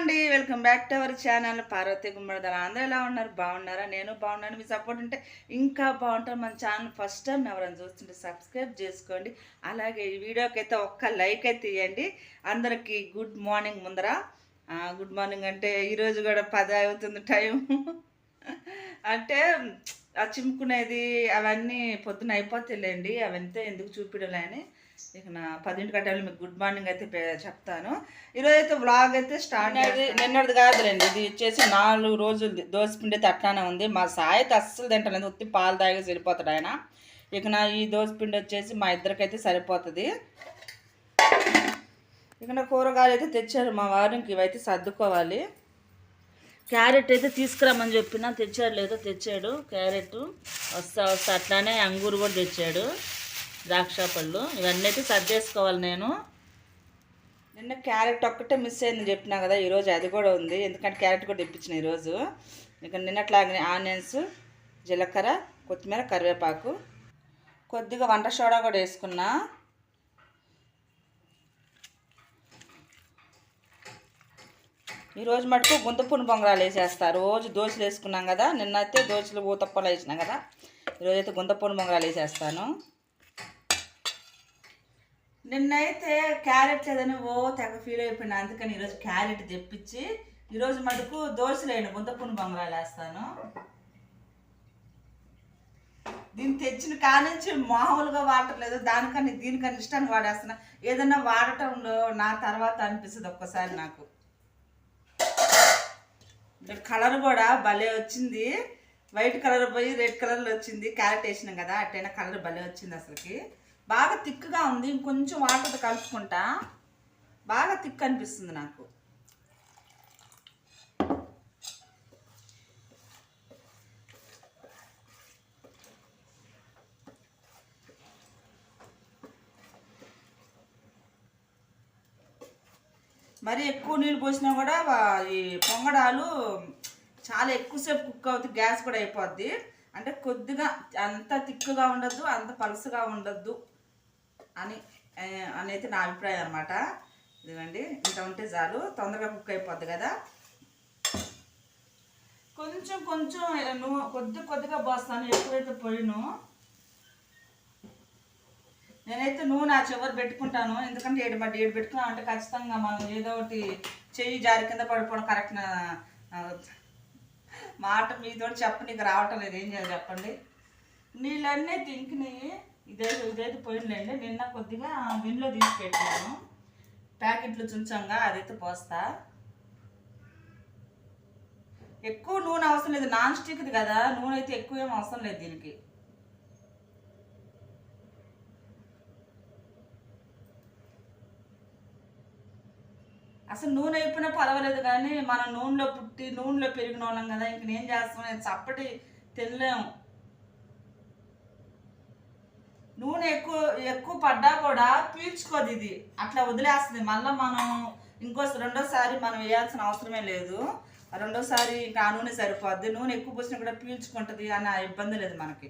అండి welcome back to our channel. Parvathi Gummadidala అందరూ ఎలా ఉన్నారు? బాగున్నారా? నేను బాగున్నాను. మీ సపోర్ట్ ఉంటే ఇంకా బాగుంటారు. మన ఛానల్ ఫస్ట్ టైం ఎవరైనా చూస్తుంటే సబ్స్క్రైబ్ చేసుకోండి. అలాగే ఈ వీడియోకి అయితే ఒక్క లైక్ అయితే ఇవ్వండి అందరికీ గుడ్ మార్నింగ్ ముందర. గుడ్ మార్నింగ్ అంటే ఈరోజు కూడా పది అవుతుంది టైం అంటే ఆ చిమ్ముకునేది అవన్నీ పొద్దున అయిపోతాయిలేండి అవంతా ఎందుకు చూపించలే అని ఇక నా పదింటి గంటలు మీకు గుడ్ మార్నింగ్ అయితే చెప్తాను. ఈరోజు అయితే వ్లాగ్ అయితే స్టార్ట్ నిన్నటిది కాదులేండి ఇది వచ్చేసి నాలుగు రోజులు దోశ పిండి అయితే అట్లానే ఉంది. మా సాయి అయితే అస్సలు తింటలేదు. ఉత్తి పాలు తాగేసి వెళ్ళిపోతాడు ఆయన. ఇక నా ఈ దోశ పిండి వచ్చేసి మా ఇద్దరికైతే సరిపోతుంది. ఇక నా కూరగాయలు అయితే తెచ్చారు. మా వారు ఇంక ఇవైతే సర్దుకోవాలి. క్యారెట్ అయితే తీసుకురమ్మని చెప్పిన తెచ్చాడు లేదో తెచ్చాడు. క్యారెట్ వస్తా వస్తా అట్లానే అంగూరు కూడా తెచ్చాడు. ద్రాక్ష పళ్ళు. ఇవన్నీ అయితే సర్దేసుకోవాలి నేను. నిన్న క్యారెట్ ఒక్కటే మిస్ అయింది చెప్పినా కదా ఈరోజు అది కూడా ఉంది. ఎందుకంటే క్యారెట్ కూడా తెప్పించిన ఈరోజు. ఇక నిన్నట్లాగే ఆనియన్స్ జీలకర్ర కొత్తిమీర కరివేపాకు. కొద్దిగా వంట సోడా కూడా వేసుకున్నా. ఈరోజు మటుకు గుంతపుని బొంగరాలు వేసేస్తా. రోజు దోశలు వేసుకున్నాం కదా నిన్నైతే దోశలు ఊతప్పలు వేసినాం కదా. ఈరోజైతే అయితే గుంతపుని బొంగరాలు వేసేస్తాను. నిన్నైతే క్యారెట్ లేదని ఓ తెగ ఫీల్ అయిపోయినా అందుకని ఈరోజు క్యారెట్ తెప్పించి ఈరోజు మటుకు దోశలేను గుంతపుని బొంగరాలు వేస్తాను. దీన్ని తెచ్చిన కానుంచి మామూలుగా వాడట్లేదు దానికని దీనికని ఇష్టాన్ని వాడేస్తున్నా. ఏదైనా వాడటంలో నా తర్వాత అనిపిస్తుంది ఒక్కసారి నాకు. కలర్ కూడా భలే వచ్చింది. వైట్ కలర్ పోయి రెడ్ కలర్లో వచ్చింది. క్యారెట్ వేసినాం కదా అట్టైనా కలర్ భలే వచ్చింది అసలుకి. బాగా థిక్గా ఉంది. ఇంకొంచెం వాటర్తో కలుపుకుంటా. బాగా థిక్ అనిపిస్తుంది నాకు. మరి ఎక్కువ నీళ్ళు పోసినా కూడా ఈ పొంగడాలు చాలా ఎక్కువసేపు కుక్ అవుతుంది గ్యాస్ కూడా అయిపోద్ది. అంటే కొద్దిగా అంత తిక్కుగా ఉండద్దు అంత పలుసుగా ఉండద్దు. అని అనేది నా అభిప్రాయం అనమాట ఇదిగండి ఇంత ఉంటే చాలు. తొందరగా కుక్ అయిపోద్ది కదా. కొంచెం కొంచెం నువ్వు కొద్ది కొద్దిగా పోస్తాను. ఎక్కువైతే పోయిను నేనైతే నూనె ఆ చివరి పెట్టుకుంటాను. ఎందుకంటే ఏడు బట్టి ఏడు పెట్టుకున్నాం అంటే ఖచ్చితంగా మనం ఏదో ఒకటి చెయ్యి జారి కింద పడిపోవడం కరెక్ట్ మాట మీతో చెప్ప నీకు రావటం లేదు. ఏం చేయాలి చెప్పండి? నీళ్ళన్నీ తింకినాయి ఇదైతే ఇదైతే పోయిందండి నిన్న కొద్దిగా విన్లో తీసి పెట్టాను. ప్యాకెట్లు చుంచంగా అదైతే పోస్తా. ఎక్కువ నూనె అవసరం లేదు. నాన్ స్టిక్ది కదా నూనె అయితే ఎక్కువ ఏం అవసరం లేదు దీనికి. అసలు నూనె అయిపోయినా పర్వాలేదు కానీ మనం నూనెలో పుట్టి నూనెలో పెరిగిన వాళ్ళం కదా ఇంక నేను చేస్తాం చప్పటి తినలేము నూనె ఎక్కువ ఎక్కువ పడ్డా కూడా పీల్చుకోదు ఇది. అట్లా వదిలేస్తుంది. మళ్ళీ మనం ఇంకో రెండోసారి మనం వేయాల్సిన అవసరమే లేదు. రెండోసారి ఇంకా ఆ నూనె సరిపోద్ది. నూనె ఎక్కువ పోసినా కూడా పీల్చుకుంటుంది అనే ఇబ్బంది లేదు మనకి.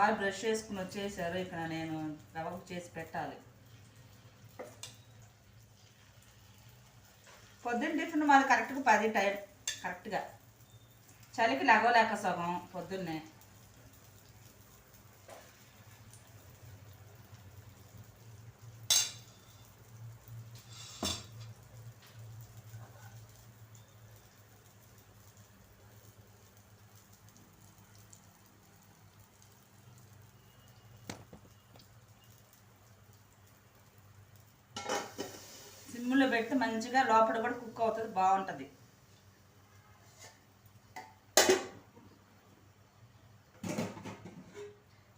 వారు బ్రష్ చేసుకుని వచ్చేసారు. ఇక్కడ నేను రవ్వకు చేసి పెట్టాలి. పొద్దున్న టిఫిన్ మాది కరెక్ట్గా పది టైం కరెక్ట్గా. చలికి లగవలేక సగం పొద్దున్నే సిమ్లో పెడితే మంచిగా లోపల కూడా కుక్ అవుతుంది బాగుంటుంది.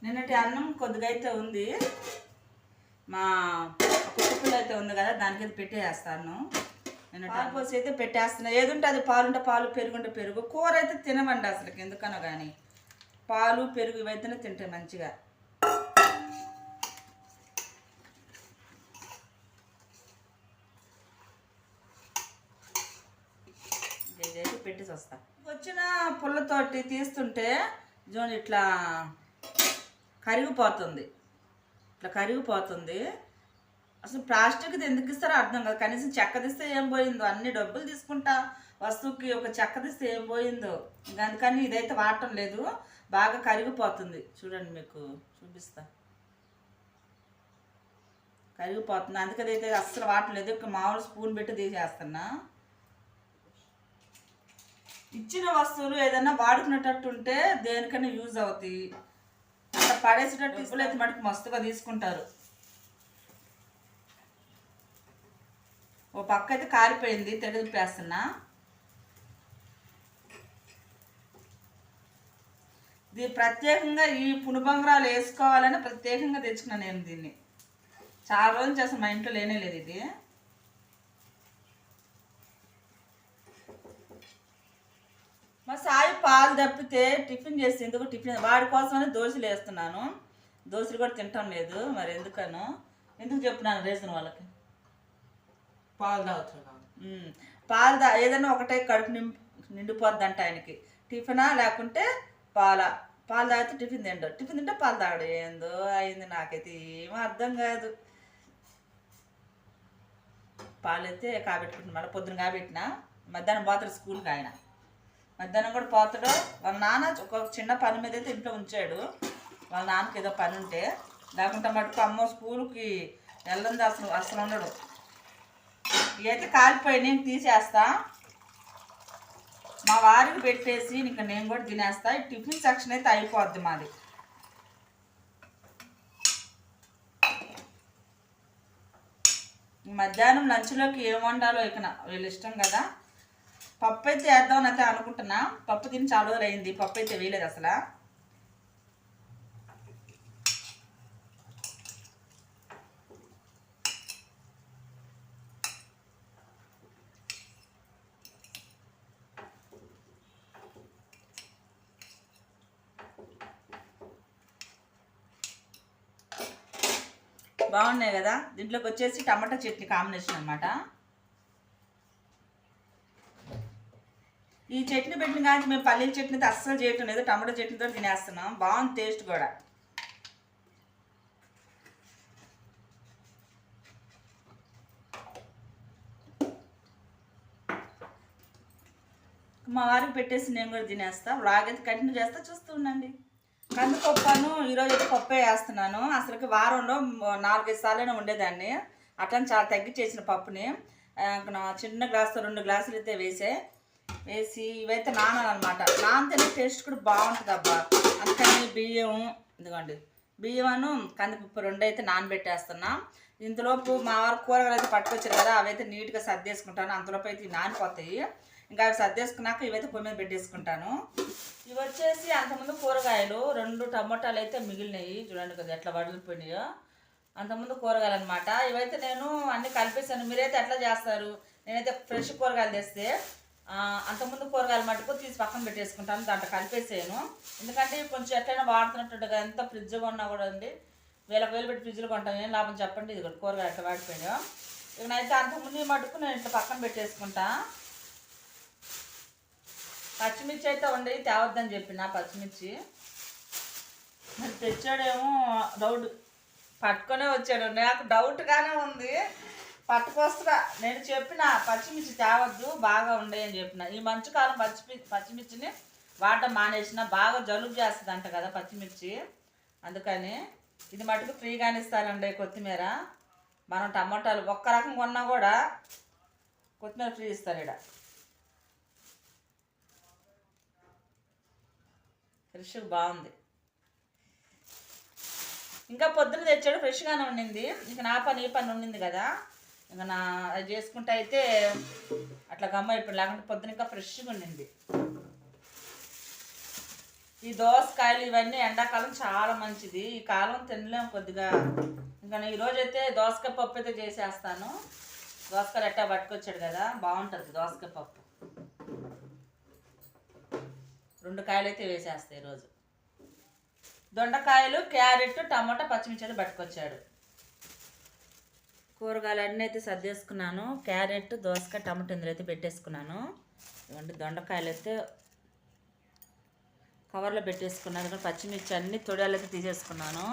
నిన్నటి అన్నం కొద్దిగా అయితే ఉంది. మా కుక్కపిల్ల అయితే ఉంది కదా దానికైతే పెట్టేస్తాను నేను పాలు పోసి అయితే పెట్టేస్తున్నా. ఏదుంటే అది పాలుంటే పాలు పెరుగుంటే పెరుగు. కూర అయితే తినమండి అసలు ఎందుకనో కానీ పాలు పెరుగు ఇవైతేనే తింటాయి మంచిగా పెట్టేసి వస్తా వచ్చిన పుల్లతోటి తీస్తుంటే జోన్ ఇట్లా కరిగిపోతుంది. ఇట్లా కరిగిపోతుంది. అసలు ప్లాస్టిక్ ఎందుకు ఇస్తారో అర్థం కాదు. కనీసం చెక్కదిస్తే ఏం పోయిందో? అన్ని డబ్బులు తీసుకుంటా వస్తువుకి ఒక చెక్కదిస్తే ఏం పోయిందో? ఇంకా అందుకని ఇదైతే వాడటం లేదు. బాగా కరిగిపోతుంది. చూడండి మీకు చూపిస్తా. కరిగిపోతుంది. అందుకని అయితే అస్సలు వాడలేదు ఒక మామూలు స్పూన్ పెట్టి తీసేస్తున్నా. ఇచ్చిన వస్తువులు ఏదైనా వాడుకునేటట్టు ఉంటే దేనికైనా యూజ్ అవుతాయి. అట్లా పడేసేటట్టు ఇప్పుడు అయితే మనకి మస్తుగా తీసుకుంటారు. ఓ పక్క అయితే కాలిపోయింది తెగదిప్పేస్తున్నా ఇది ప్రత్యేకంగా ఈ పునుబంగరాలు వేసుకోవాలని ప్రత్యేకంగా తెచ్చుకున్నాను నేను దీన్ని. చాలా రోజులు చేసిన మా ఇంట్లో లేనే లేదు ఇది. మా సాయి పాలు తప్పితే టిఫిన్ చేసి ఎందుకు టిఫిన్? వాడి కోసమని దోశలు వేస్తున్నాను. దోశలు కూడా తింటాం లేదు మరి ఎందుకనో? ఎందుకు చెప్తున్నాను రీజన్ వాళ్ళకి? పాలు. ఉమ్, పాలు దా ఏదైనా ఒకటే కడుపు నింపు నిండిపోద్ది అంట ఆయనకి. టిఫినా లేకుంటే పాల? పాలు తాగితే టిఫిన్ తింటాడు టిఫిన్ తింటే పాలు తాగడు. ఏందో అయింది నాకైతే ఏమీ అర్థం కాదు. పాలు అయితే కాబెట్టుకుంటున్నా మళ్ళీ పొద్దున కాబెట్టిన మధ్యాహ్నం పోతాడు స్కూల్కి ఆయన. మధ్యాహ్నం కూడా పోతాడు. వాళ్ళ నాన్న ఒక చిన్న పని మీద అయితే ఇంట్లో ఉంచాడు. వాళ్ళ నాన్నకి ఏదో పని ఉంటే లేకుంటే మటుకు అమ్మో స్కూల్కి వెళ్ళంది అసలు అసలు ఉండడు. ఇవైతే నేను తీసేస్తా. మా వారికి పెట్టేసి ఇంకా నేను కూడా తినేస్తా. ఈ టిఫిన్ సెక్షన్ అయితే అయిపోద్ది మాది. మధ్యాహ్నం లంచ్లోకి ఏం వండాలో ఇక వీళ్ళు ఇష్టం కదా. పప్పు అయితే వేద్దామని అయితే అనుకుంటున్నా. పప్పు తిని చాలా రోజులు అయింది. పప్పు అయితే వేయలేదు అసలు. బాగున్నాయి కదా? దీంట్లోకి వచ్చేసి టమాటా చట్నీ కాంబినేషన్ అనమాట ఈ చట్నీ పెట్టిన కానీ మేము పల్లీల చట్నీతో అస్సలు చేయటం లేదు టమాటో చట్నీతో తినేస్తున్నాం. బాగుంది టేస్ట్ కూడా. మా వారికి పెట్టేసి నేను కూడా తినేస్తా. వ్లాగ్ అయితే కంటిన్యూ చేస్తా చూస్తూ ఉండండి. కందిపప్పును ఈరోజు అయితే పప్పే వేస్తున్నాను. అసలుకి వారంలో నాలుగైదు సార్లు ఉండేదాన్ని. అట్లా చాలా తగ్గించేసిన పప్పుని. చిన్న గ్లాసుతో రెండు గ్లాసులు అయితే వేసే. వేసి ఇవైతే నానాలన్నమాట. నానితేనే టేస్ట్ కూడా బాగుంటుంది అబ్బా అందుకని బియ్యం ఇదిగోండి. బియ్యమును కందిపప్పు రెండు అయితే నానబెట్టేస్తున్నా. ఇంతలోపు మా వారు కూరగాయలు అయితే పట్టుకొచ్చారు కదా అవైతే నీట్గా సర్దేసుకుంటాను. అంతలోపు అయితే నానిపోతాయి. ఇంకా అవి సర్దేసుకున్నాక ఇవైతే పొయ్యి మీద పెట్టేసుకుంటాను. ఇవి వచ్చేసి అంతకుముందు కూరగాయలు రెండు టమోటాలు అయితే మిగిలినాయి చూడండి కదా ఎట్లా వడిలిపోయినాయో అంతకుముందు కూరగాయలు అనమాట ఇవైతే నేను అన్ని కలిపేసాను. మీరైతే ఎట్లా చేస్తారు? నేనైతే ఫ్రెష్ కూరగాయలు తెస్తే అంతకుముందు కూరగాయలు మటుకు తీసి పక్కన పెట్టేసుకుంటాను దాంట్లో కలిపేసాను ఎందుకంటే కొంచెం ఎట్లయినా వాడుతున్నట్టుగా ఎంత ఫ్రిడ్జ్ కొన్నా కూడా అండి వేలకు వేలు పెట్టి ఫ్రిడ్జ్లో కొంటాను ఏం లాభం చెప్పండి ఇది కూడా కూరగాయలు ఎట్లా వాడిపోయినాయో. ఇక నైతే అంతకుముందు మటుకు నేను ఇట్లా పక్కన పెట్టేసుకుంటా. పచ్చిమిర్చి అయితే ఉండేవి తేవద్దని చెప్పిన పచ్చిమిర్చి. మరి తెచ్చాడేమో డౌట్ పట్టుకొనే వచ్చాడు. నాకు డౌట్గానే ఉంది. పట్టుకొస్తున్నా. నేను చెప్పిన పచ్చిమిర్చి తేవద్దు బాగా ఉండే అని చెప్పిన. ఈ మంచుకాలం పచ్చి పచ్చిమిర్చిని వాడటం మానేసిన బాగా జలుబు చేస్తుంది అంట కదా పచ్చిమిర్చి. అందుకని ఇది మటుకు ఫ్రీగానే ఇస్తారండి కొత్తిమీర. మనం టమాటాలు ఒక్క రకం కొన్నా కూడా కొత్తిమీర ఫ్రీ ఇస్తారు ఇక్కడ ఫ్రెష్ బాగుంది. ఇంకా పొద్దున తెచ్చాడు ఫ్రెష్గానే ఉండింది. ఇంకా నా పని ఈ పని ఉండింది కదా. ఇంకా నా అది చేసుకుంటే అయితే అట్లా గమ్మ అయిపోయింది. లేకుంటే పొద్దున ఇంకా ఫ్రెష్గా ఉండింది. ఈ దోసకాయలు ఇవన్నీ ఎండాకాలం చాలా మంచిది. ఈ కాలం తినలేము కొద్దిగా. ఇంకా ఈరోజు అయితే దోసకాయ పప్పు అయితే చేసేస్తాను. దోసకాయలు ఎట్టా పట్టుకొచ్చాడు కదా బాగుంటుంది దోసకాయ పప్పు. రెండు కాయలు అయితే వేసేస్తాయి ఈరోజు. దొండకాయలు క్యారెట్ టమాటా పచ్చిమిర్చి అయితే పట్టుకొచ్చాడు. కూరగాయలు అన్నీ అయితే సర్దేసుకున్నాను. క్యారెట్ దోసకాయ టమాటో ఇందులో అయితే పెట్టేసుకున్నాను. ఇవ్వండి దొండకాయలు అయితే కవర్లో పెట్టేసుకున్నాను. ఇక్కడ పచ్చిమిర్చి అన్ని తొడియాలు అయితే తీసేసుకున్నాను.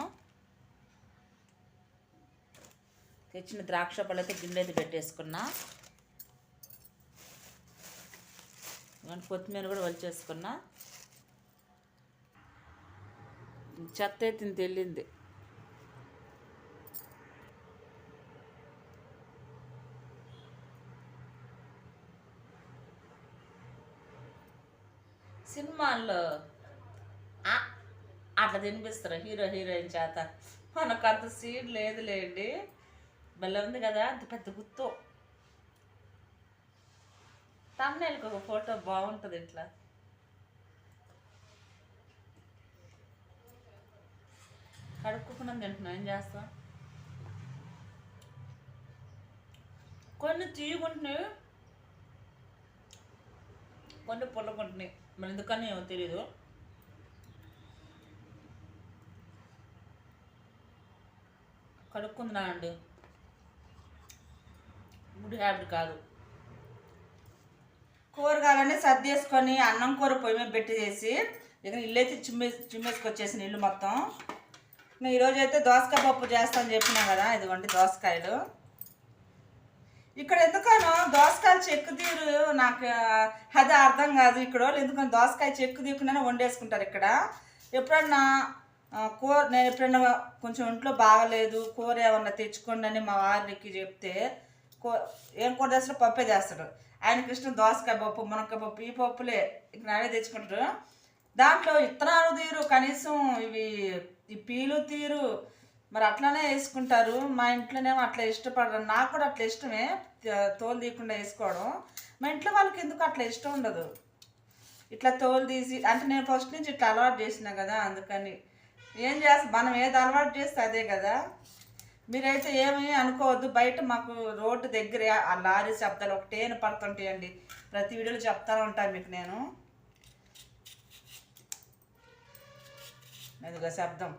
తెచ్చిన ద్రాక్ష పళ్ళు అయితే గిన్నె అయితే పెట్టేసుకున్నా. ఇవ్వండి కొత్తిమీర కూడా వలిచేసుకున్నా. చెత్త అయితే తెలియంది సినిమాల్లో అట్లా తినిపిస్తారు హీరో హీరోయిన్ చేత. మనకు అంత సీన్ లేదులేండి. భలే ఉంది కదా అంత పెద్ద గుర్తు తమ్నేళ్ళకి ఒక ఫోటో బాగుంటుంది ఇట్లా. కడుక్కున్నాం తింటున్నాం ఏం చేస్తాం? కొన్ని తీయకుంటున్నాయి కొన్ని పొల్లకుంటున్నాయి. మరి ఎందుకని ఏమో తెలీదు. కడుక్కుందా అండి. గుడ్ హ్యాబిట్ కాదు. కూరగాయలన్నీ సర్దేసుకొని అన్నం కూర పొయ్యి మీద చేసి ఇక ఇల్లు అయితే చిమ్మే చిమ్మేసుకొచ్చేసిన ఇల్లు మొత్తం. నేను ఈరోజు అయితే దోసకాయ పప్పు చేస్తాను చెప్పినా కదా ఇదిగోండి దోసకాయలు. ఇక్కడ ఎందుకనో దోసకాయలు చెక్కు తీరు నాకు అది అర్థం కాదు ఇక్కడ వాళ్ళు ఎందుకని దోసకాయ చెక్కు తీయకుండానే వండేసుకుంటారు ఇక్కడ. ఎప్పుడన్నా కూర నేను ఎప్పుడన్నా కొంచెం ఇంట్లో బాగలేదు కూర ఏమన్నా తెచ్చుకోండి అని మా వారికి చెప్తే కూ ఏం కూర చేస్తాడో పప్పే చేస్తాడు. ఆయనకి ఇష్టం దోసకాయ పప్పు మునక్కాయ పప్పు ఈ పప్పులే ఇక్కడ నానే తెచ్చుకుంటారు దాంట్లో ఇత్తనాలు తీరు కనీసం ఇవి ఈ పీలు తీరు మరి అట్లానే వేసుకుంటారు. మా ఇంట్లోనేమో అట్లా ఇష్టపడరు. నాకు కూడా అట్లా ఇష్టమే. తోలు తీయకుండా వేసుకోవడం. మా ఇంట్లో వాళ్ళకి ఎందుకు అట్లా ఇష్టం ఉండదు? ఇట్లా తోలు తీసి అంటే నేను ఫస్ట్ నుంచి ఇట్లా అలవాటు చేసిన కదా అందుకని. ఏం చేస్తా మనం ఏది అలవాటు చేస్తే అదే కదా. మీరైతే ఏమీ అనుకోవద్దు. బయట మాకు రోడ్డు దగ్గరే ఆ లారీ శబ్దాలు ఒకటే పడుతుంటాయండి ప్రతి వీడియోలో చెప్తానే ఉంటాను మీకు నేను. మెదుగా శబ్దం.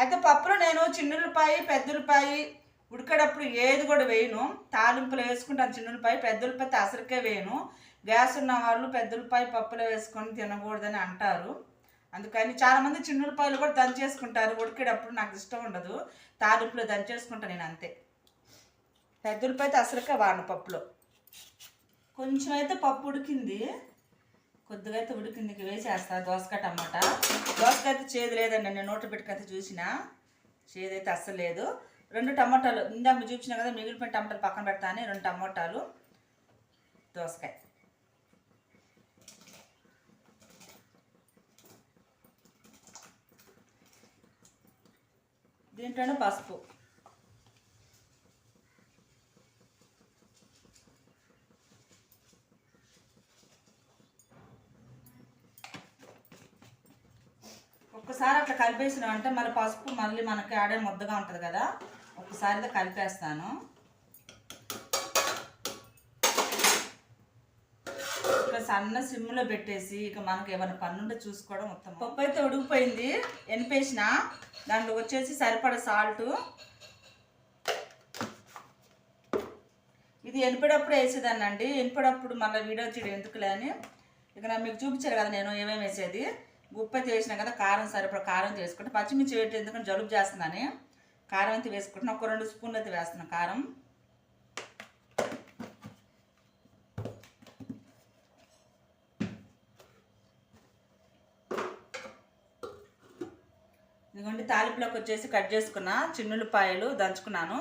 అయితే పప్పులో నేను చిన్నులపాయి పెద్దలపాయి ఉడికేటప్పుడు ఏది కూడా వేయను. తాలింపులు వేసుకుంటాను చిన్నులపాయి పెద్దలపాయి అసలుకే వేయను. గ్యాస్ ఉన్న వాళ్ళు పెద్దలపాయి పప్పులో వేసుకొని తినకూడదని అంటారు. అందుకని చాలామంది చిన్నులపాయలు కూడా దంచేసుకుంటారు. ఉడికేటప్పుడు నాకు ఇష్టం ఉండదు. తాలింపులో దంచేసుకుంటాను నేను అంతే. పెద్దలపాయి అసలుకే వాడను పప్పులో. కొంచెం అయితే పప్పు ఉడికింది. కొద్దిగా అయితే ఉడికింది వేసేస్తా. దోసకాయ టమాటా దోసకాయ అయితే చేదు లేదండి. నేను నోట్లో పెట్టుకైతే చూసిన. చేదు అయితే అస్సలు లేదు. రెండు టమాటాలు ఇందాక చూపించిన కదా మిగిలిపోయిన టమాటాలు పక్కన పెడతాను రెండు టమాటాలు దోసకాయ. దీంట్లోనే పసుపు. ఒకసారి అట్లా కలిపేసినాం అంటే మళ్ళీ పసుపు మళ్ళీ మనకి ఆడే ముద్దగా ఉంటుంది కదా ఒక్కసారి అయితే కలిపేస్తాను. ఇక సన్న సిమ్లో పెట్టేసి ఇక మనకి ఏమైనా పన్నుంటే చూసుకోవడం మొత్తం పప్పు అయితే ఉడికిపోయింది ఎనిపేసిన. దాంట్లో వచ్చేసి సరిపడ సాల్ట్. ఇది ఎనిపేటప్పుడు వేసేదాన్ని అండి ఎనిపేటప్పుడు మళ్ళీ వీడియో చేయడం ఎందుకులే అని. ఇక నాకు మీకు చూపించారు కదా నేను ఏమేమి వేసేది. గుప్ప అయితే కదా కారం సరిపడ కారం చేసుకుంటే పచ్చిమిర్చి పెట్టి ఎందుకంటే జలుబు చేస్తుందని కారం అయితే వేసుకుంటున్నా. ఒక రెండు స్పూన్లు అయితే వేస్తున్నాను కారం. ఇదిగోండి తాలింపులోకి వచ్చేసి కట్ చేసుకున్న చిన్నులపాయలు దంచుకున్నాను.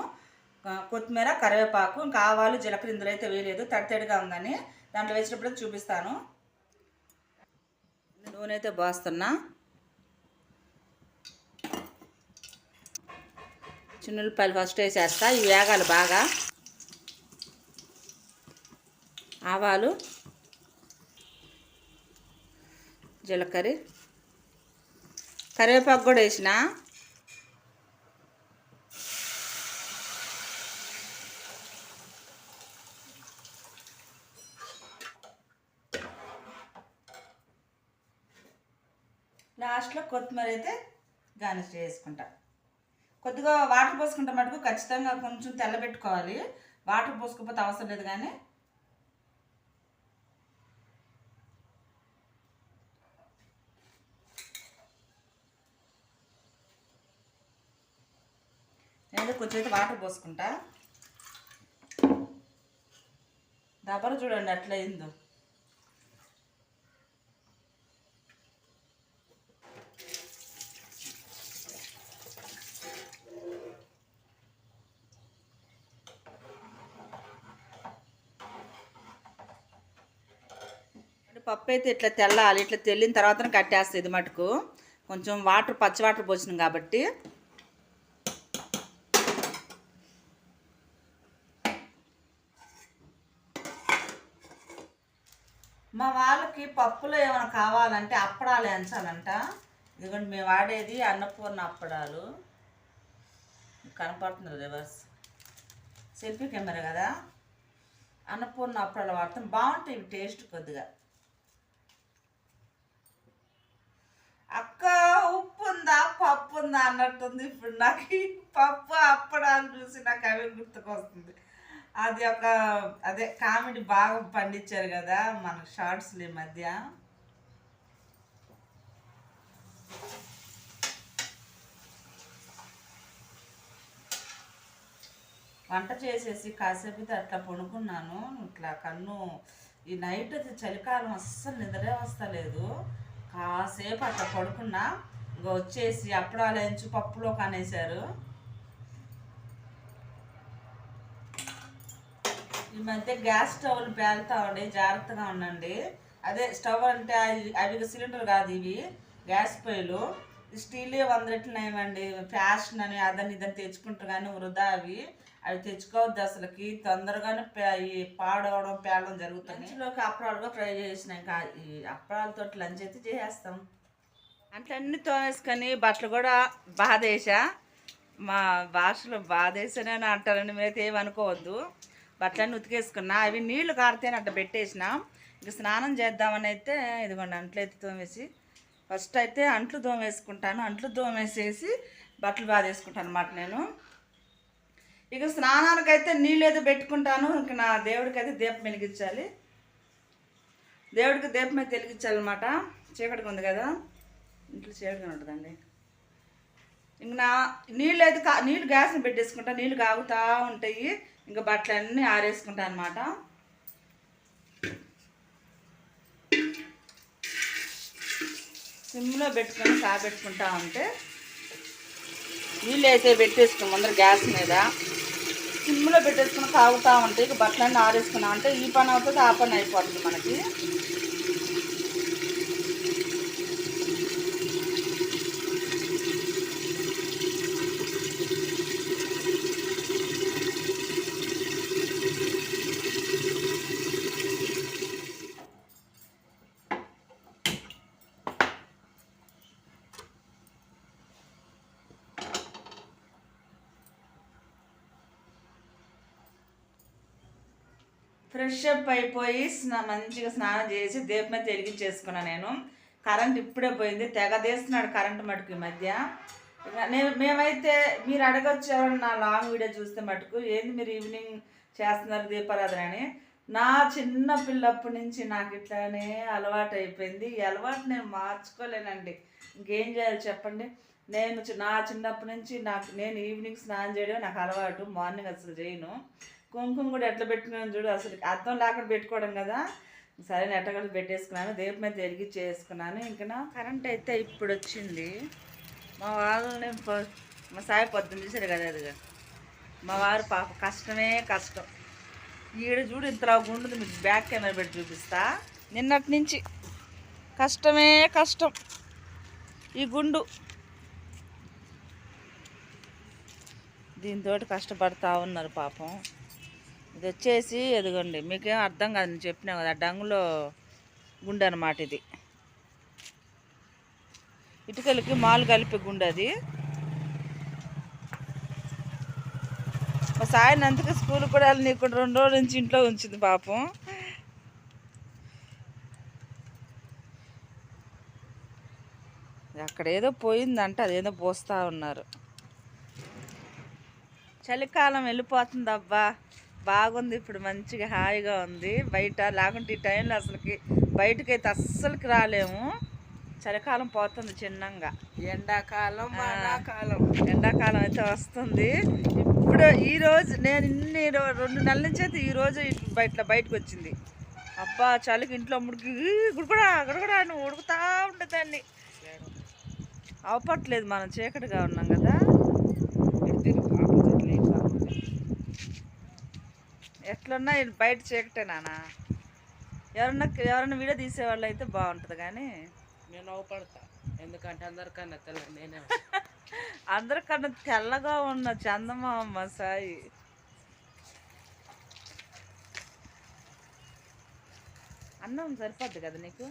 కొత్తిమీర కరివేపాకు ఇంకా ఆవాలు జీలకర్ర ఇందులో అయితే వేయలేదు. తడితడిగా ఉందని దాంట్లో వేసినప్పుడు చూపిస్తాను. నూనె అయితే పోస్తున్నా చిన్నులపాయలు ఫస్ట్ వేసేస్తా. ఇవి వేగాలి బాగా. ఆవాలు జీలకర్ర కరివేపాకు కూడా వేసిన. లాస్ట్లో కొత్తిమీర అయితే గార్నిష్ చేసుకుంటా. కొద్దిగా వాటర్ పోసుకుంటే మటుకు ఖచ్చితంగా కొంచెం తెల్లబెట్టుకోవాలి వాటర్ పోసుకోకపోతే అవసరం లేదు కానీ. నేను కొంచెం అయితే వాటర్ పోసుకుంటా. దబర చూడండి అట్లా పప్పు అయితే ఇట్లా తెల్లాలి ఇట్లా తెల్లిన తర్వాత కట్టేస్తుంది ఇది మటుకు. కొంచెం వాటర్ పచ్చి వాటర్ పోసినాం కాబట్టి. మా వాళ్ళకి పప్పులో ఏమైనా కావాలంటే అప్పడాలు ఎంచాలంట ఇదిగోండి మేము వాడేది అన్నపూర్ణ అప్పడాలు. కనపడుతుంది రివర్స్. సెల్ఫీ కెమెరా కదా. అన్నపూర్ణ అప్పడాలు వాడతాం. బాగుంటాయి టేస్ట్ కొద్దిగా. అక్క ఉప్పు ఉందా పప్పు ఉందా అన్నట్టుంది. ఇప్పుడు నాకు ఈ పప్పు అప్పడాలు చూసి నాకు అవి గుర్తుకొస్తుంది. అది ఒక అదే కామెడీ బాగా పండించారు కదా మన షార్ట్స్లు ఈ మధ్య. వంట చేసేసి కాసేపు అట్లా పడుకున్నాను. ఇట్లా కన్ను ఈ నైట్ చలికాలం అస్సలు నిద్రే వస్తలేదు. కాసేపు అట్లా పడుకున్నా ఇంకా వచ్చేసి అప్పడాలు ఎంచు పప్పులో కానేశారు. ఈ మధ్య గ్యాస్ స్టవ్లు పేలుతా ఉండి జాగ్రత్తగా ఉండండి. అదే స్టవ్ అంటే అవి అవి సిలిండర్ కాదు ఇవి గ్యాస్ పొయ్యిలు. స్టీల్ వంద రెట్లు ఫ్యాషన్ అని అదని ఇదని తెచ్చుకుంటారు కానీ వృధా అవి. అవి తెచ్చుకోవద్దు అసలుకి తొందరగానే పే- ఈ పాడవడం పేలడం జరుగుతుంది. లంచ్లోకి అప్పడాలుగా ఫ్రై చేసినాక ఈ అప్పడాలతో లంచ్ అయితే చేసేస్తాం. అట్లన్నీ తోమేసుకొని బట్టలు కూడా బాధేసా మా భాషలో బాధేసనే అంటారని మీరైతే ఏమనుకోవద్దు. బట్టలన్నీ ఉతికేసుకున్నా అవి నీళ్ళు కారితేనే అట్లా పెట్టేసిన ఇక స్నానం చేద్దామని అయితే ఇదిగోండి అంట్లు అయితే తోమేసి ఫస్ట్ అయితే అంట్లు తోమేసుకుంటాను. అంట్లు తోమేసేసి బట్టలు బాధేసుకుంటాను అనమాట నేను. ఇక స్నానానికైతే నీళ్ళు ఏదో పెట్టుకుంటాను. ఇంక నా దేవుడికైతే దీపం వెలిగించాలి. దేవుడికి దీపం అయితే వెలిగించాలన్నమాట. చీకటిగా ఉంది కదా. ఇంట్లో చీకటిగా ఉంటుందండి ఇంక నా నీళ్ళు అయితే కా నీళ్ళు గ్యాస్ని పెట్టేసుకుంటా. నీళ్ళు కాగుతూ ఉంటాయి. ఇంకా బట్టలన్నీ ఆరేసుకుంటా అనమాట సిమ్లో పెట్టుకొని కాపెట్టుకుంటా ఉంటే నీళ్ళు అయితే పెట్టేసుకుని ముందర గ్యాస్ మీద. సిమ్లో పెట్టేసుకుని కాగుతూ ఉంటాయి ఇక బట్టలన్నీ ఆరేసుకున్నా అంటే ఈ పని అవుతుంది ఆ పని అయిపోతుంది మనకి. ఫ్రెష్ అప్ అయిపోయి స్నా మంచిగా స్నానం చేసి దీపం మీద వెలిగించేసుకున్నా నేను. కరెంట్ ఇప్పుడే పోయింది. తెగ తీస్తున్నాడు కరెంట్ మటుకు ఈ మధ్య. నేను మేమైతే మీరు అడగచ్చు నా లాంగ్ వీడియో చూస్తే మటుకు ఏంది మీరు ఈవినింగ్ చేస్తున్నారు దీపారాధన అని. నా చిన్న పిల్లప్పటి నుంచి నాకు ఇట్లానే అలవాటు అయిపోయింది. ఈ అలవాటు నేను మార్చుకోలేనండి. ఇంకేం చేయాలి చెప్పండి? నేను చి- నా చిన్నప్పటి నుంచి నాకు నేను ఈవినింగ్ స్నానం చేయడం నాకు అలవాటు. మార్నింగ్ అసలు చేయను. కుంకుమ కూడా ఎట్లా పెట్టుకున్నాను చూడు అసలు అర్థం లేకుండా పెట్టుకోవడం కదా. సరే ఎట్టగలు పెట్టేసుకున్నాను దేపు మీద తిరిగి చేసుకున్నాను ఇంకా కరెంట్ అయితే ఇప్పుడు వచ్చింది. మా వాళ్ళని మా సాయి పొద్దున్న చూసారు కదా అదిగా మా వారు పాప కష్టమే కష్టం. ఈడ చూడు ఇంతలా గుండుది. మీకు బ్యాక్ కెమెరా పెట్టి చూపిస్తా. నిన్నటి నుంచి కష్టమే కష్టం. ఈ గుండు. దీంతో కష్టపడతా ఉన్నారు పాపం. ఇది వచ్చేసి ఎదుగోండి. మీకేం అర్థం కాదు నేను చెప్పినా కదా డంగులో గుండె అనమాట ఇది. ఇటుకలకి మాలు కలిపే గుండె అది. మా సాయిని అందుకే స్కూల్ కూడా వెళ్ళి నీకు రెండు రోజుల నుంచి ఇంట్లో ఉంచింది పాపం. అక్కడ ఏదో పోయిందంట అదేదో పోస్తా ఉన్నారు. చలికాలం వెళ్ళిపోతుంది అబ్బా బాగుంది ఇప్పుడు మంచిగా హాయిగా ఉంది. బయట లేకుంటే ఈ టైంలో అసలుకి బయటకైతే అస్సలకి రాలేము. చలికాలం పోతుంది చిన్నంగా. ఎండాకాలం వానాకాలం. ఎండాకాలం అయితే వస్తుంది. ఇప్పుడు ఈ రోజు నేను ఇన్ని రెండు నెలల నుంచి అయితే ఈ రోజు ఇట్లా బయట బయటకు వచ్చింది. అబ్బా చలికి ఇంట్లో ముడికి గుడుకుడా గుడుకుడా నువ్వు ఉడుకుతా ఉండేదాన్ని అవపట్లేదు మనం చీకటిగా ఉన్నాం కదా. ఎట్లున్నా బయట చీకటే నాన్న. ఎవరన్నా ఎవరన్నా వీడియో తీసేవాళ్ళు అయితే బాగుంటుంది కానీ. నేను అవపడతా ఎందుకంటే అందరికన్నా తెల్ల నేనే అందరికన్నా తెల్లగా ఉన్న చందమామ సాయి. అన్నం సరిపోద్ది కదా నీకు?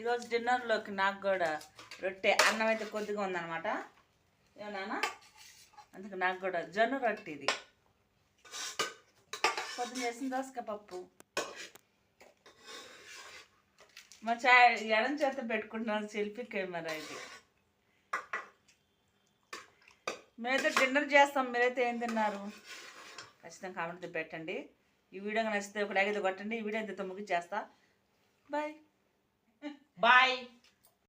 ఈరోజు డిన్నర్లోకి నాకు కూడా రొట్టె అన్నం అయితే కొద్దిగా ఉందన్నమాట. ఏమన్నా అందుకు నాకు కూడా జొన్న రొట్టె ఇది. పొద్దున్న చేసిన దోసకాయ పప్పు. మా చాయ్ ఎడం చేత పెట్టుకుంటున్నాను సెల్ఫీ కెమెరా ఇది. మేమైతే డిన్నర్ చేస్తాం. మీరైతే ఏం తిన్నారు? ఖచ్చితంగా కామెంట్ పెట్టండి. ఈ వీడియో నచ్చితే ఒక లైక్ అయితే కొట్టండి. ఈ వీడియో అయితే ముగించేస్తా బాయ్. బాయ్.